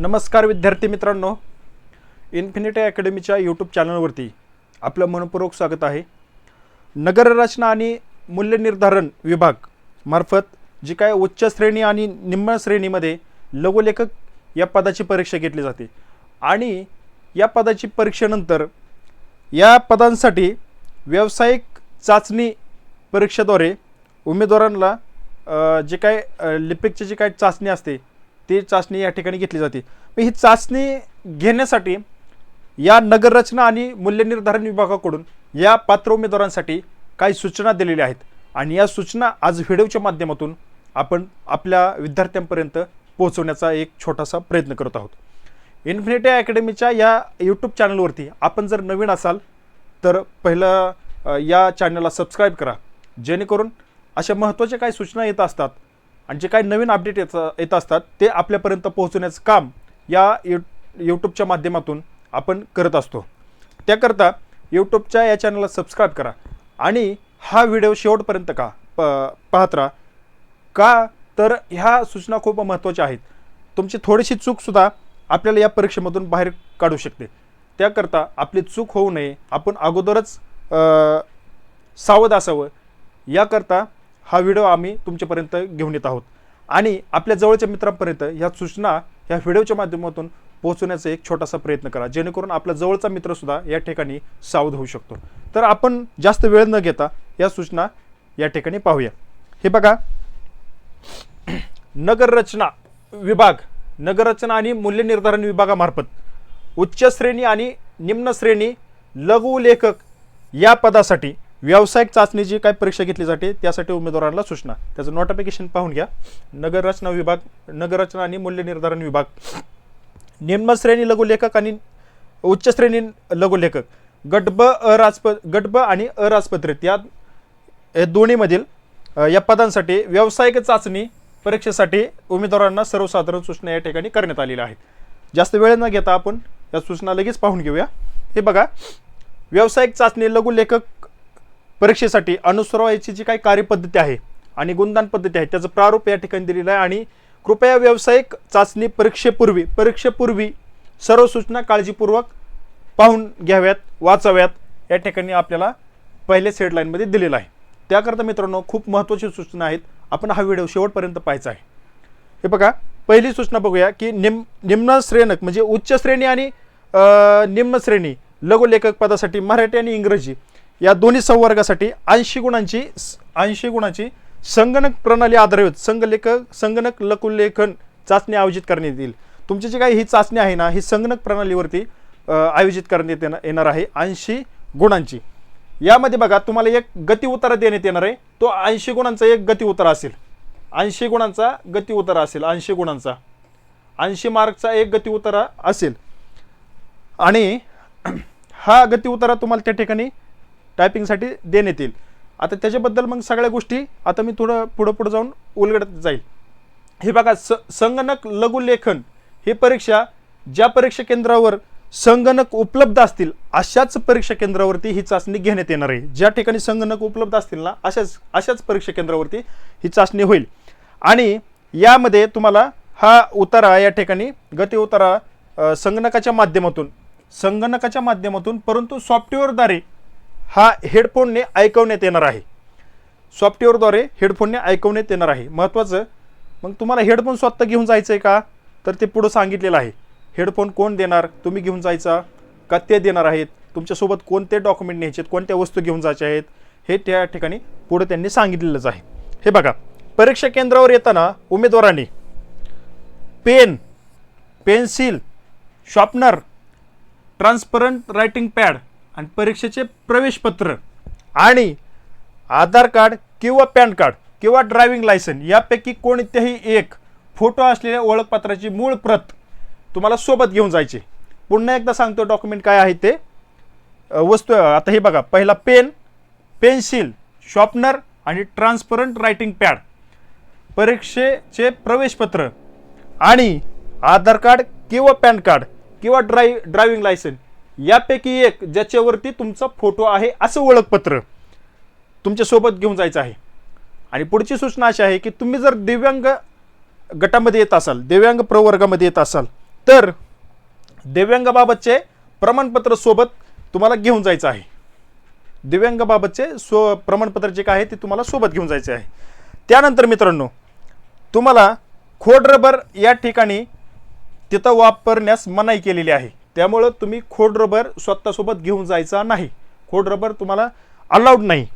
नमस्कार विद्यार्थी मित्रांनो. इन्फिनिटी अकॅडमीच्या यूट्यूब चॅनलवरती आपलं मनपूर्वक स्वागत आहे. नगररचना आणि मूल्यनिर्धारण विभाग मार्फत जी काय उच्च श्रेणी आणि निम्न श्रेणीमध्ये लघुलेखक या पदाची परीक्षा घेतली जाते. आणि या पदाची परीक्षेनंतर या पदांसाठी व्यावसायिक चाचणी परीक्षेद्वारे उमेदवारांना जे काय लिपिकची जी काय चाचणी असते ती चाचणी या ठिकाणी घेतली जाते. मग ही चाचणी घेण्यासाठी या नगररचना आणि मूल्यनिर्धारण विभागाकडून या पात्र उमेदवारांसाठी काही सूचना दिलेल्या आहेत. आणि या सूचना आज व्हिडिओच्या माध्यमातून आपण आपल्या विद्यार्थ्यांपर्यंत पोहोचवण्याचा एक छोटासा प्रयत्न करत आहोत. इन्फिनिटी अकॅडमीच्या या यूट्यूब चॅनलवरती आपण जर नवीन असाल तर पहिलं या चॅनलला सबस्क्राईब करा. जेणेकरून अशा महत्त्वाच्या काही सूचना येत असतात आणि जे काही नवीन अपडेट येत येत असतात ते आपल्यापर्यंत पोहोचवण्याचं काम या यू यूट्यूबच्या माध्यमातून आपण करत असतो. त्याकरता यूट्यूबच्या या चॅनलला सबस्क्राईब करा आणि हा व्हिडिओ शेवटपर्यंत का प पाहत राहा. का तर ह्या सूचना खूप महत्त्वाच्या आहेत. तुमची थोडीशी चूकसुद्धा आपल्याला या परीक्षेमधून बाहेर काढू शकते. त्याकरता आपली चूक होऊ नये. आपण अगोदरच सावध असावं. याकरता हा व्हिडिओ आम्ही तुमच्यापर्यंत घेऊन येत आहोत. आणि आपल्या जवळच्या मित्रांपर्यंत ह्या सूचना ह्या व्हिडिओच्या माध्यमातून पोहोचवण्याचा एक छोटासा प्रयत्न करा. जेणेकरून आपला जवळचा मित्रसुद्धा या ठिकाणी सावध होऊ शकतो. तर आपण जास्त वेळ न घेता या सूचना या ठिकाणी पाहूया. हे बघा. नगररचना विभाग. नगररचना आणि मूल्यनिर्धारण विभागामार्फत उच्च श्रेणी आणि निम्न श्रेणी लघु लेखक या पदासाठी व्यावसायिक चाचणीची काय परीक्षा घेतली जाते त्यासाठी उमेदवारांना सूचना. त्याचं नोटिफिकेशन पाहून घ्या. नगररचना विभाग नगररचना आणि मूल्यनिर्धारण विभाग. निम्न श्रेणी लघुलेखक आणि उच्च श्रेणी लघुलेखक. गटब अराजप गटब आणि अराजपत्रित या या दोन्हीमधील या पदांसाठी व्यावसायिक चाचणी परीक्षेसाठी उमेदवारांना सर्वसाधारण सूचना या ठिकाणी करण्यात आलेल्या आहेत. जास्त वेळ न घेता आपण या सूचना लगेच पाहून घेऊया. हे बघा. व्यावसायिक चाचणी लघुलेखक परीक्षेसाठी अनुसरवायची जी काही कार्यपद्धती आहे आणि गुणदान पद्धती आहे त्याचं प्रारूप या ठिकाणी दिलेलं आहे. आणि कृपया व्यावसायिक चाचणी परीक्षेपूर्वी परीक्षेपूर्वी सर्व सूचना काळजीपूर्वक पाहून घ्याव्यात वाचाव्यात या ठिकाणी आपल्याला पहिल्याच हेडलाईनमध्ये दिलेलं आहे. त्याकरता मित्रांनो खूप महत्त्वाची सूचना आहेत. आपण हा व्हिडिओ शेवटपर्यंत पाहायचा आहे. हे बघा पहिली सूचना बघूया की निम निम्न श्रेणक म्हणजे उच्च श्रेणी आणि निम्न श्रेणी लघुलेखक पदासाठी मराठी आणि इंग्रजी. या दोन्ही संवर्गासाठी ऐंशी गुणांची ऐंशी गुणांची संगणक प्रणाली आधारित संगलेखक संगणक लघुलेखन चाचणी आयोजित करण्यात येईल. तुमची जी काही ही चाचणी आहे ना ही संगणक प्रणालीवरती आयोजित करण्यात येणार येणार आहे ऐंशी गुणांची. यामध्ये बघा तुम्हाला एक गती उतारा देण्यात येणार आहे. तो ऐंशी गुणांचा एक गती उतारा असेल. ऐंशी गुणांचा गती उतारा असेल ऐंशी गुणांचा. ऐंशी मार्कचा एक गती उतारा असेल. आणि हा गती उतारा तुम्हाला त्या ठिकाणी टायपिंगसाठी देण्यात येईल आता त्याच्याबद्दल मग सगळ्या गोष्टी आता मी थोडं पुढं पुढं जाऊन उलगडत जाईल. हे बघा स संगणक लघुलेखन ही परीक्षा ज्या परीक्षा केंद्रावर संगणक उपलब्ध असतील अशाच परीक्षा केंद्रावरती ही चाचणी घेण्यात येणार आहे. ज्या ठिकाणी संगणक उपलब्ध असतील ना अशाच अशाच परीक्षा केंद्रावरती ही चाचणी होईल. आणि यामध्ये तुम्हाला हा उतारा या ठिकाणी गती उतारा संगणकाच्या माध्यमातून संगणकाच्या माध्यमातून परंतु सॉफ्टवेअरद्वारे हा हेडफोनने ऐकवण्यात येणार आहे. सॉफ्टवेअरद्वारे हेडफोनने ऐकवण्यात येणार आहे. महत्त्वाचं मग तुम्हाला हेडफोन स्वतः घेऊन जायचं आहे का? तर ते पुढं सांगितलेलं आहे. हेडफोन कोण देणार? तुम्ही घेऊन जायचा का ते देणार आहेत? तुमच्यासोबत कोणते डॉक्युमेंट न्यायचे आहेत? कोणत्या वस्तू घेऊन जायच्या आहेत? हे त्या ठिकाणी पुढं त्यांनी सांगितलेलंच आहे. हे बघा परीक्षा केंद्रावर येताना उमेदवारांनी pen pencil sharpener transparent writing pad आणि परीक्षेचे प्रवेशपत्र आणि आधार कार्ड किंवा पॅन कार्ड किंवा ड्रायव्हिंग लायसन यापैकी कोणत्याही एक फोटो असलेल्या ओळखपत्राची मूळ प्रत तुम्हाला सोबत घेऊन जायची. पुन्हा एकदा सांगतो डॉक्युमेंट काय आहे ते. वस्तू आता हे बघा पहिला पेन पेन्सिल शॉर्पनर आणि ट्रान्सपरंट रायटिंग पॅड. परीक्षेचे प्रवेशपत्र आणि आधार कार्ड किंवा पॅन कार्ड किंवा ड्राय ड्रायव्हिंग लायसन यापैकी एक ज्याच्यावरती तुमचा फोटो आहे असं ओळखपत्र तुमच्यासोबत घेऊन जायचं आहे. आणि पुढची सूचना अशी आहे की तुम्ही जर दिव्यांग गटामध्ये येत असाल दिव्यांग प्रवर्गामध्ये येत असाल तर दिव्यांगाबाबतचे प्रमाणपत्र सोबत तुम्हाला घेऊन जायचं आहे. दिव्यांगाबाबतचे स्व प्रमाणपत्र जे काय आहे ते तुम्हाला सोबत घेऊन जायचे आहे. त्यानंतर मित्रांनो तुम्हाला खोड रबर या ठिकाणी तिथं वापरण्यास मनाई केलेली आहे. त्यामुळं तुम्ही खोड रबर स्वतःसोबत घेऊन जायचा नाही. खोड रबर तुम्हाला अलाउड नाही.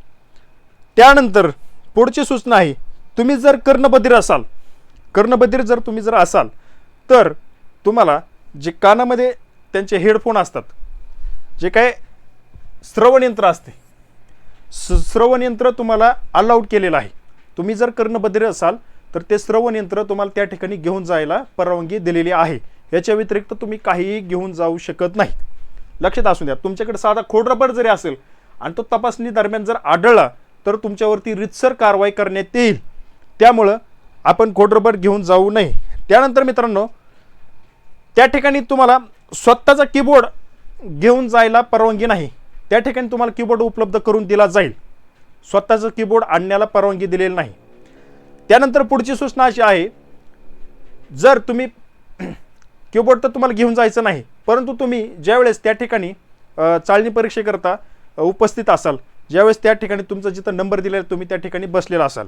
त्यानंतर पुढची सूचना आहे तुम्ही जर कर्णबधीर असाल कर्णबधीर जर तुम्ही जर असाल तर तुम्हाला जे कानामध्ये त्यांचे हेडफोन असतात जे काय श्रवणयंत्र असते स श्रवणयंत्र तुम्हाला अलाउड केलेलं आहे. तुम्ही जर कर्णबधीर असाल तर ते श्रवणयंत्र तुम्हाला त्या ठिकाणी घेऊन जायला परवानगी दिलेली आहे. याच्या व्यतिरिक्त तुम्ही काहीही घेऊन जाऊ शकत नाही लक्षात असू द्या तुमच्याकडे साधा खोडरबर जरी असेल आणि तो तपासणी दरम्यान जर आढळला तर तुमच्यावरती रितसर कारवाई करण्यात येईल. त्यामुळं आपण खोडरबर घेऊन जाऊ नये. त्यानंतर मित्रांनो त्या ठिकाणी तुम्हाला स्वतःचा कीबोर्ड घेऊन जायला परवानगी नाही. त्या ठिकाणी तुम्हाला कीबोर्ड उपलब्ध करून दिला जाईल. स्वतःचं कीबोर्ड आणण्याला परवानगी दिलेली नाही. त्यानंतर पुढची सूचना अशी आहे जर तुम्ही कीबोर्ड तर तुम्हाला घेऊन जायचं नाही. परंतु तुम्ही ज्यावेळेस त्या ठिकाणी चालणी चाळणी परीक्षेकरता उपस्थित असाल ज्यावेळेस त्या ठिकाणी तुमचा जिथं नंबर दिलेला आहे, तुम्ही त्या ठिकाणी बसलेला असाल.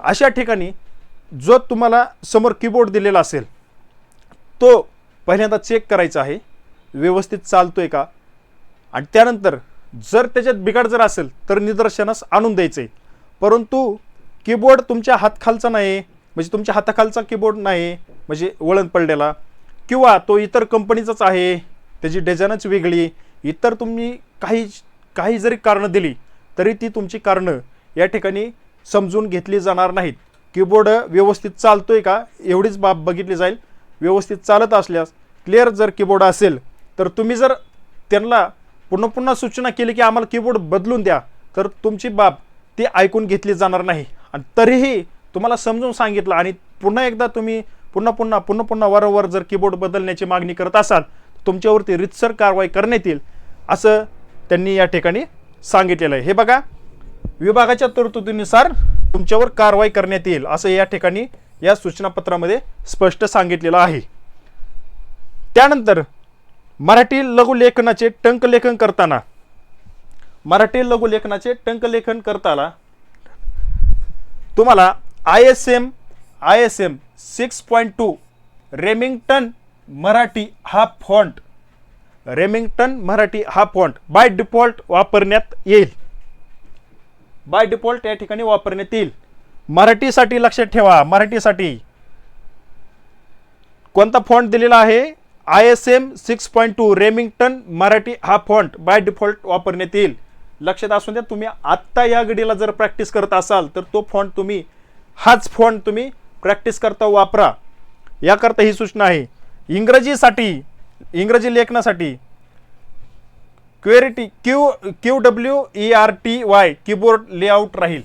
अशा ठिकाणी जो तुम्हाला समोर कीबोर्ड दिलेला असेल तो पहिल्यांदा चेक करायचा आहे व्यवस्थित चालतो आहे का? आणि त्यानंतर जर त्याच्यात बिघाड जर असेल तर निदर्शनास आणून द्यायचं आहे परंतु कीबोर्ड तुमच्या हातखालचा नाही म्हणजे तुमच्या हाताखालचा कीबोर्ड नाही म्हणजे वळण पडलेला. किंवा तो इतर कंपनीचाच आहे त्याची डिझाईनच वेगळी इतर तुम्ही काही काही जरी कारणं दिली तरी ती तुमची कारणं या ठिकाणी समजून घेतली जाणार नाहीत. कीबोर्ड व्यवस्थित चालतो आहे का एवढीच बाब बघितली जाईल. व्यवस्थित चालत असल्यास क्लिअर जर कीबोर्ड असेल तर तुम्ही जर त्यांना पुन्हा पुन्हा सूचना केली की आम्हाला कीबोर्ड बदलून द्या तर तुमची बाब ती ऐकून घेतली जाणार नाही. आणि तरीही तुम्हाला समजून सांगितलं आणि पुन्हा एकदा तुम्ही पुन्हा पुन्हा पुन्हा पुन्हा वारंवार जर कीबोर्ड बदलण्याची मागणी करत असाल तुमच्यावरती रितसर कारवाई करण्यात येईल असं त्यांनी या ठिकाणी सांगितलेलं आहे. हे बघा विभागाच्या तरतुदीनुसार तुमच्यावर कारवाई करण्यात येईल असं या ठिकाणी या सूचनापत्रामध्ये स्पष्ट सांगितलेलं आहे. त्यानंतर मराठी लघुलेखनाचे टंकलेखन करताना मराठी लघुलेखनाचे टंकलेखन करताना तुम्हाला I S M I S M six point two Remington Marathi हा फॉन्ट. रेमिंग्टन मराठी हा फॉन्ट बाय डिफॉल्ट वापरण्यात येईल. बाय डिफॉल्ट या ठिकाणी वापरण्यात येईल. मराठीसाठी लक्षात ठेवा. मराठीसाठी कोणता फॉन्ट दिलेला आहे? I S M six point two Remington Marathi हा फॉन्ट बाय डिफॉल्ट वापरण्यात येईल. लक्षात असू द्या तुम्ही आत्ता या घडीला जर प्रॅक्टिस करत असाल तर तो फॉन्ट तुम्ही हाच फॉन्ट तुम्ही प्रॅक्टिस करता वापरा. याकरता ही सूचना आहे. इंग्रजीसाठी इंग्रजी लेखनासाठी qwerty Q Q W E R T Y keyboard layout राहील.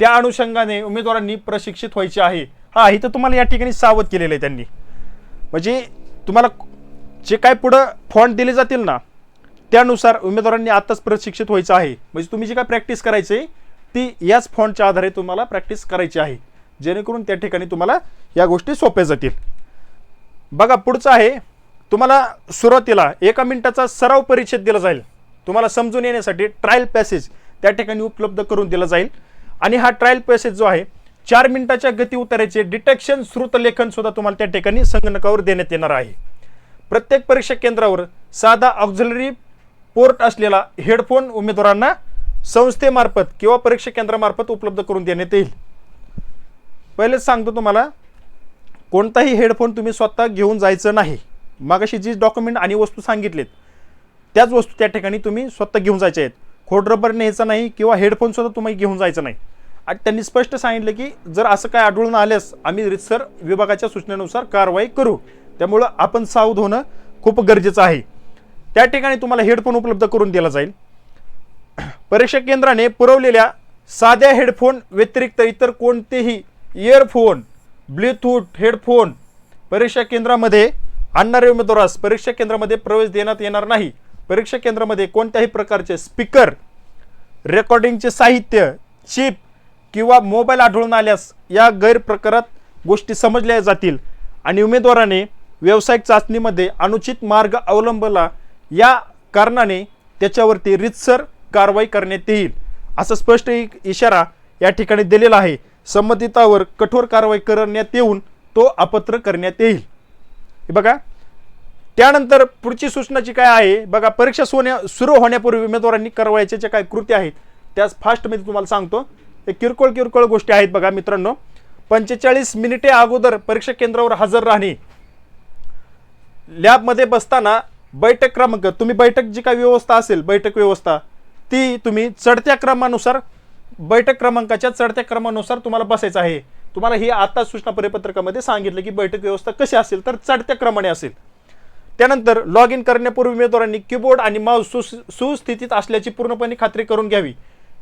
त्या अनुषंगाने उमेदवारांनी प्रशिक्षित व्हायचे आहे. हा इथं तुम्हाला या ठिकाणी सावध केलेलं आहे त्यांनी. म्हणजे तुम्हाला जे काय पुढं फॉन्ट दिले जातील ना त्यानुसार उमेदवारांनी आत्ताच प्रशिक्षित व्हायचं आहे. म्हणजे तुम्ही जी काय प्रॅक्टिस करायची आहे, ती याच फॉन्टच्या आधारे तुम्हाला प्रॅक्टिस करायची आहे. जेणेकरून त्या ठिकाणी तुम्हाला या गोष्टी सोप्या जातील. बघा पुढचं आहे तुम्हाला सुरुवातीला एका मिनिटाचा सराव परिच्छेद दिला जाईल. तुम्हाला समजून येण्यासाठी ट्रायल पॅसेज त्या ठिकाणी उपलब्ध करून दिला जाईल. आणि हा ट्रायल पॅसेज जो आहे चार मिनिटाच्या गती उतारायचे डिटेक्शन श्रुतलेखन सुद्धा तुम्हाला त्या ठिकाणी संगणकावर देण्यात येणार आहे. प्रत्येक परीक्षा केंद्रावर साधा ऑक्झिलरी पोर्ट असलेला हेडफोन उमेदवारांना संस्थेमार्फत किंवा परीक्षा केंद्रामार्फत उपलब्ध करून देण्यात येईल. पहिलेच सांगतो तुम्हाला कोणताही हेडफोन तुम्ही स्वतः घेऊन जायचं नाही. मागाशी जी डॉक्युमेंट आणि वस्तू सांगितलेत त्याच वस्तू त्या ठिकाणी तुम्ही स्वतः घेऊन जायच्या आहेत. खोड रबर न्यायचं नाही किंवा हेडफोन सुद्धा तुम्ही घेऊन जायचं नाही. आणि त्यांनी स्पष्ट सांगितलं की जर असं काय आढळून आल्यास आम्ही रितसर विभागाच्या सूचनेनुसार कारवाई करू. त्यामुळं आपण सावध होणं खूप गरजेचं आहे. त्या ठिकाणी तुम्हाला हेडफोन उपलब्ध करून दिला जाईल. परीक्षा केंद्राने पुरवलेल्या साध्या हेडफोन व्यतिरिक्त इतर कोणतेही इयरफोन ब्लूटूथ हेडफोन परीक्षा केंद्रामध्ये आणणारे उमेदवारास परीक्षा केंद्रामध्ये प्रवेश देण्यात येणार नाही. परीक्षा केंद्रामध्ये कोणत्याही प्रकारचे स्पीकर रेकॉर्डिंगचे साहित्य चिप किंवा मोबाईल आढळून आल्यास या गैरप्रकारात गोष्टी समजल्या जातील आणि उमेदवाराने व्यावसायिक चाचणीमध्ये अनुचित मार्ग अवलंबला या कारणाने त्याच्यावरती रितसर कारवाई करण्यात येईल असं स्पष्ट इशारा या ठिकाणी दिलेला आहे. संबंधितावर कठोर कारवाई करण्यात येऊन तो अपत्र करण्यात येईल. हे बघा. त्यानंतर पुढची सूचनाची काय आहे? बघा परीक्षा सोन्या सुरू होण्यापूर्वी उमेदवारांनी करवायच्या ज्या काय कृती आहेत त्याच फास्टमध्ये तुम्हाला सांगतो. हे किरकोळ किरकोळ गोष्टी आहेत बघा मित्रांनो. पंचेचाळीस मिनिटे अगोदर परीक्षा केंद्रावर हजर राहणे. लॅबमध्ये बसताना बैठक क्रमांक तुम्ही बैठक जी काय व्यवस्था असेल बैठक व्यवस्था ती तुम्ही चढत्या क्रमानुसार बैठक क्रमांकाच्या चढत्या क्रमानुसार तुम्हाला बसायचं आहे. तुम्हाला ही आता सूचना परिपत्रकामध्ये सांगितलं की बैठक व्यवस्था कशी असेल तर चढत्या क्रमाने असेल. त्यानंतर लॉग इन करण्यापूर्वी उमेदवारांनी कीबोर्ड आणि माऊस सु सुस्थितीत असल्याची पूर्णपणे खात्री करून घ्यावी.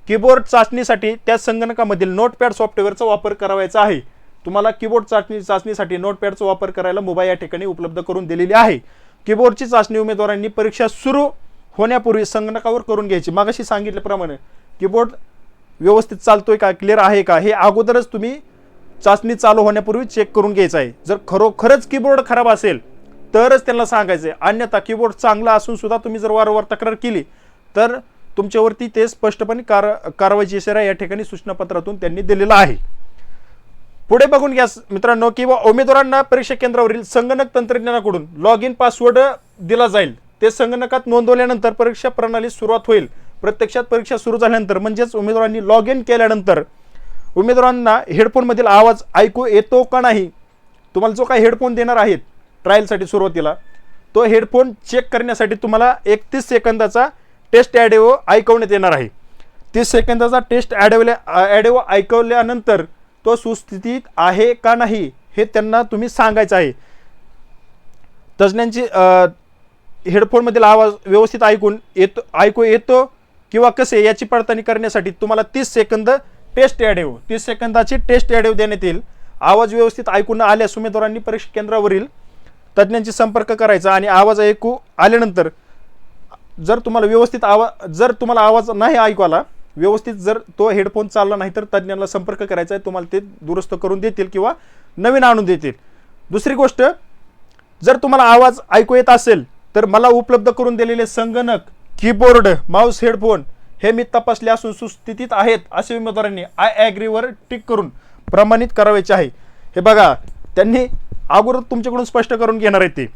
कीबोर्ड चाचणीसाठी त्या संगणकामधील नोटपॅड सॉफ्टवेअरचा वापर करावायचा आहे. तुम्हाला कीबोर्ड चाचणी चाचणीसाठी नोटपॅडचा वापर करायला मोबाईल या ठिकाणी उपलब्ध करून दिलेली आहे. कीबोर्डची चाचणी उमेदवारांनी परीक्षा सुरू होण्यापूर्वी संगणकावर करून घ्यायची. मागाशी सांगितल्याप्रमाणे कीबोर्ड व्यवस्थित चालतोय का? क्लिअर आहे का? हे अगोदरच तुम्ही चाचणी चालू होण्यापूर्वी चेक करून घ्यायचं आहे. जर खरोखरच कीबोर्ड खराब असेल तरच त्यांना सांगायचं आहे अन्यथा कीबोर्ड चांगला असून सुद्धा तुम्ही जर वारंवार तक्रार केली तर तुमच्यावरती ते स्पष्टपणे कार कारवाईची इशारा या ठिकाणी सूचनापत्रातून त्यांनी दिलेला आहे. पुढे बघून घ्या मित्रांनो किंवा उमेदवारांना परीक्षा केंद्रावरील संगणक तंत्रज्ञानाकडून लॉग इन पासवर्ड दिला जाईल. ते संगणकात नोंदवल्यानंतर परीक्षा प्रणाली सुरुवात होईल. प्रत्यक्षात परीक्षा सुरू झाल्यानंतर म्हणजेच उमेदवारांनी लॉग इन केल्यानंतर उमेदवारांना हेडफोनमधील आवाज ऐकू येतो का नाही? तुम्हाला जो काही हेडफोन देणार आहेत ट्रायलसाठी सुरुवातीला तो हेडफोन चेक करण्यासाठी तुम्हाला एकतीस सेकंदाचा टेस्ट ॲडिओ ऐकवण्यात येणार आहे. तीस सेकंदाचा टेस्ट ॲडवल्या ॲडिओ ऐकवल्यानंतर तो सुस्थितीत आहे का नाही हे त्यांना तुम्ही सांगायचं आहे. तज्ज्ञांची हेडफोनमधील आवाज व्यवस्थित ऐकून येतो ऐकू येतो किंवा कसे याची पडताळणी करण्यासाठी तुम्हाला तीस सेकंद टेस्ट ॲडिओ तीस सेकंदाची टेस्ट ॲडेव देण्यात येईल. आवाज व्यवस्थित ऐकून न आल्यास उमेदवारांनी परीक्षा केंद्रावरील तज्ज्ञांशी संपर्क करायचा आणि आवाज ऐकू आल्यानंतर जर तुम्हाला व्यवस्थित आवाज जर तुम्हाला आवाज नाही ऐकू आला व्यवस्थित जर तो हेडफोन चालला नाही तर तज्ज्ञांना संपर्क करायचा आहे. तुम्हाला ते दुरुस्त करून देतील किंवा नवीन आणून देतील. दुसरी गोष्ट जर तुम्हाला आवाज ऐकू येत असेल तर मला उपलब्ध करून दिलेले संगणक कीबोर्ड माऊस हेडफोन हे मी तपासले असून सुस्थितीत आहेत असे उमेदवारांनी आय ॲग्रीवर टिक करून प्रमाणित करावायचे आहे. हे बघा त्यांनी अगोदर तुमच्याकडून स्पष्ट करून घेणार आहे ते.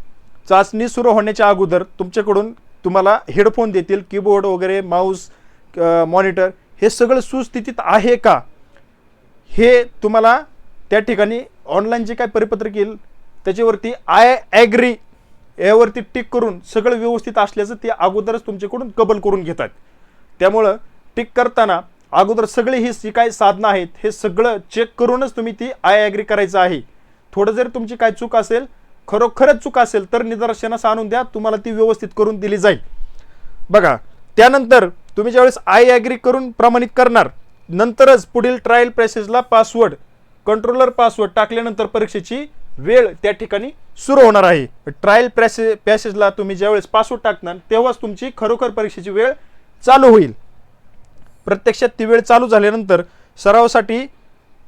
चाचणी सुरू होण्याच्या अगोदर तुमच्याकडून तुम्हाला हेडफोन देतील कीबोर्ड वगैरे माऊस मॉनिटर हे सगळं सुस्थितीत आहे का? हे तुम्हाला त्या ठिकाणी ऑनलाईन जे काय परिपत्रक येईल त्याच्यावरती आय ॲग्री यावरती टिक करून सगळं व्यवस्थित असल्याचं ते अगोदरच तुमच्याकडून कबल करून घेतात. त्यामुळं टिक करताना अगोदर सगळे ही जी काय साधनं आहेत हे सगळं चेक करूनच तुम्ही ती आय ॲग्री करायचं आहे. थोडं जर तुमची काय चूक असेल खरोखरच चूक असेल तर निदर्शनास आणून द्या तुम्हाला ती व्यवस्थित करून दिली जाईल. बघा त्यानंतर तुम्ही ज्यावेळेस आय ॲग्री करून प्रमाणित करणार नंतरच पुढील ट्रायल प्रोसेसला पासवर्ड कंट्रोलर पासवर्ड टाकल्यानंतर परीक्षेची वेळ त्या ठिकाणी सुरू होणार आहे. ट्रायल प्रेसे पॅसेजला तुम्ही ज्यावेळेस पासवर्ड टाकणार तेव्हाच तुमची खरोखर परीक्षेची वेळ चालू होईल. प्रत्यक्षात ती वेळ चालू झाल्यानंतर सरावासाठी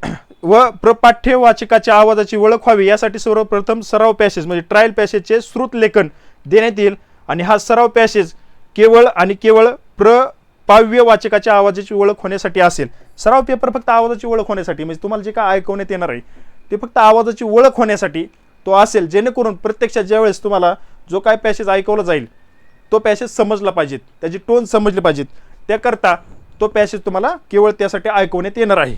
व प्रपाठ्य वाचकाच्या आवाजाची ओळख व्हावी यासाठी सर्वप्रथम सराव पॅसेज म्हणजे ट्रायल पॅसेजचे श्रुत लेखन देण्यात येईल. आणि हा सराव पॅसेज केवळ आणि केवळ प्रपाव्य वाचकाच्या आवाजाची ओळख होण्यासाठी असेल. सराव पेपर फक्त आवाजाची ओळख होण्यासाठी म्हणजे तुम्हाला जे काय ऐकवण्यात येणार आहे ते फक्त आवाजाची ओळख होण्यासाठी तो असेल जेणेकरून प्रत्यक्षात ज्यावेळेस तुम्हाला जो काय पॅसेज ऐकवला जाईल तो पॅसेज समजला पाहिजेत त्याची टोन समजली पाहिजेत त्याकरता तो पॅसेज तुम्हाला केवळ त्यासाठी ऐकवण्यात येणार आहे.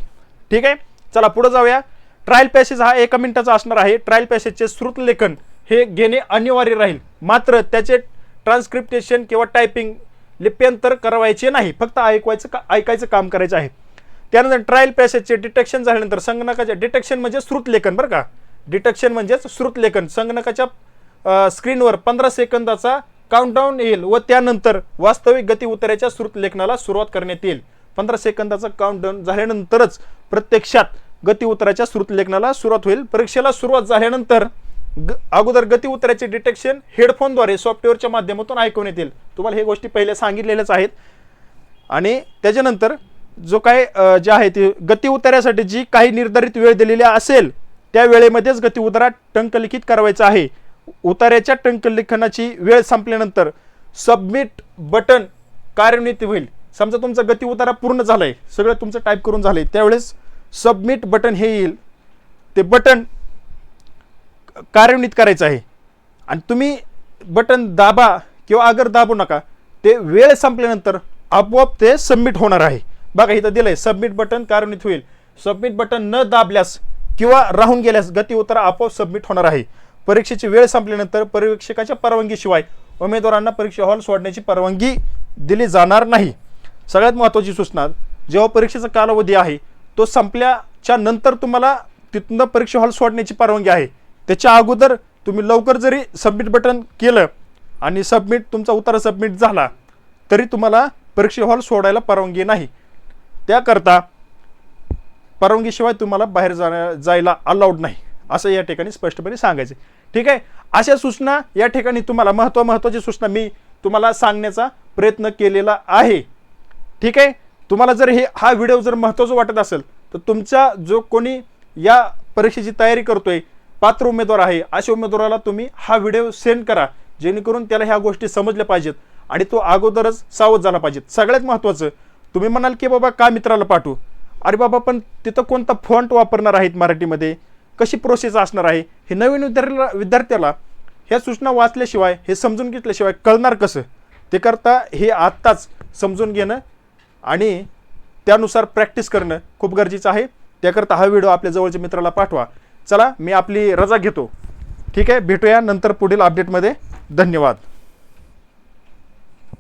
ठीक आहे? चला पुढे जाऊया. ट्रायल पॅसेज हा एका मिनिटाचा असणार आहे. ट्रायल पॅसेजचे श्रुत लेखन हे घेणे अनिवार्य राहील. मात्र त्याचे ट्रान्स्क्रिप्टेशन किंवा टायपिंग लिप्यंतर करावायचे नाही. फक्त ऐकवायचं का ऐकायचं काम करायचं आहे. त्यानंतर ट्रायल पॅसेजचे डिटेक्शन झाल्यानंतर संगणकाच्या डिटेक्शन म्हणजे श्रुतलेखन बरं का? डिटेक्शन म्हणजेच श्रुतलेखन संगणकाच्या स्क्रीनवर पंधरा सेकंदाचा काउंटडाऊन येईल व त्यानंतर वास्तविक गती उतराच्या श्रुत लेखनाला सुरुवात करण्यात येईल. पंधरा सेकंदाचा काउंटडाऊन झाल्यानंतरच प्रत्यक्षात गती उतराच्या श्रुतलेखनाला सुरुवात होईल. परीक्षेला सुरुवात झाल्यानंतर ग अगोदर गती उतराचे डिटेक्शन हेडफोनद्वारे सॉफ्टवेअरच्या माध्यमातून ऐकवण्यात येईल तुम्हाला हे गोष्टी पहिले सांगितलेल्याच आहेत. आणि त्याच्यानंतर जो काय जे आहे ते गती उतार्यासाठी जी काही निर्धारित वेळ दिलेली असेल त्या वेळेमध्येच गती उतारा टंकलिखित करायचा आहे. उतार्याच्या टंकलेखनाची वेळ संपल्यानंतर सबमिट बटन कार्यान्वित होईल. समजा तुमचा गती उतारा पूर्ण झालाय सगळं तुमचं टाईप करून झालंय त्यावेळेस सबमिट बटन हे येईल. ते बटन कार्यान्वित करायचं आहे. आणि तुम्ही बटन दाबा किंवा अगर दाबू नका ते वेळ संपल्यानंतर आपोआप ते सबमिट होणार आहे. बघा इथं दिलंय सबमिट बटन कार्यान्वित होईल. सबमिट बटन न दाबल्यास किंवा राहून गेल्यास गती उतारा आपोआप सबमिट होणार आहे. परीक्षेची वेळ संपल्यानंतर परीक्षकाच्या परवानगीशिवाय उमेदवारांना परीक्षा हॉल सोडण्याची परवानगी दिली जाणार नाही. सगळ्यात महत्त्वाची सूचना जेव्हा परीक्षेचा कालावधी आहे तो संपल्याच्या नंतर तुम्हाला तिथनं परीक्षा हॉल सोडण्याची परवानगी आहे. त्याच्या अगोदर तुम्ही लवकर जरी सबमिट बटन केलं आणि सबमिट तुमचा उतारा सबमिट झाला तरी तुम्हाला परीक्षा हॉल सोडायला परवानगी नाही. त्याकरता परवानगीशिवाय तुम्हाला बाहेर जाण्या जायला अलाउड नाही. असं या ठिकाणी स्पष्टपणे सांगायचं. ठीक आहे? अशा सूचना या ठिकाणी तुम्हाला महत्त्व महत्त्वाची सूचना मी तुम्हाला सांगण्याचा प्रयत्न केलेला आहे. ठीक आहे? तुम्हाला जर हे हा व्हिडिओ जर महत्त्वाचा वाटत असेल तर तुमचा जो कोणी या परीक्षेची तयारी करतोय पात्र उमेदवार आहे अशा उमेदवाराला तुम्ही हा व्हिडिओ सेंड करा. जेणेकरून त्याला ह्या गोष्टी समजल्या पाहिजेत आणि तो अगोदरच सावध झाला पाहिजेत. सगळ्यात महत्त्वाचं तुम्ही म्हणाल की बाबा का मित्राला पाठवू? अरे बाबा पण तिथं कोणता फॉन्ट वापरणार आहेत मराठीमध्ये? कशी प्रोसेस असणार आहे? हे नवीन विद्यार्थ्याला विद्यार्थ्याला ह्या सूचना वाचल्याशिवाय हे समजून घेतल्याशिवाय कळणार कसं? ते करता हे आत्ताच समजून घेणं आणि त्यानुसार प्रॅक्टिस करणं खूप गरजेचं आहे. त्याकरता हा व्हिडिओ आपल्या जवळच्या मित्राला पाठवा. चला मी आपली रजा घेतो. ठीक आहे? भेटूया नंतर पुढील अपडेटमध्ये धन्यवाद.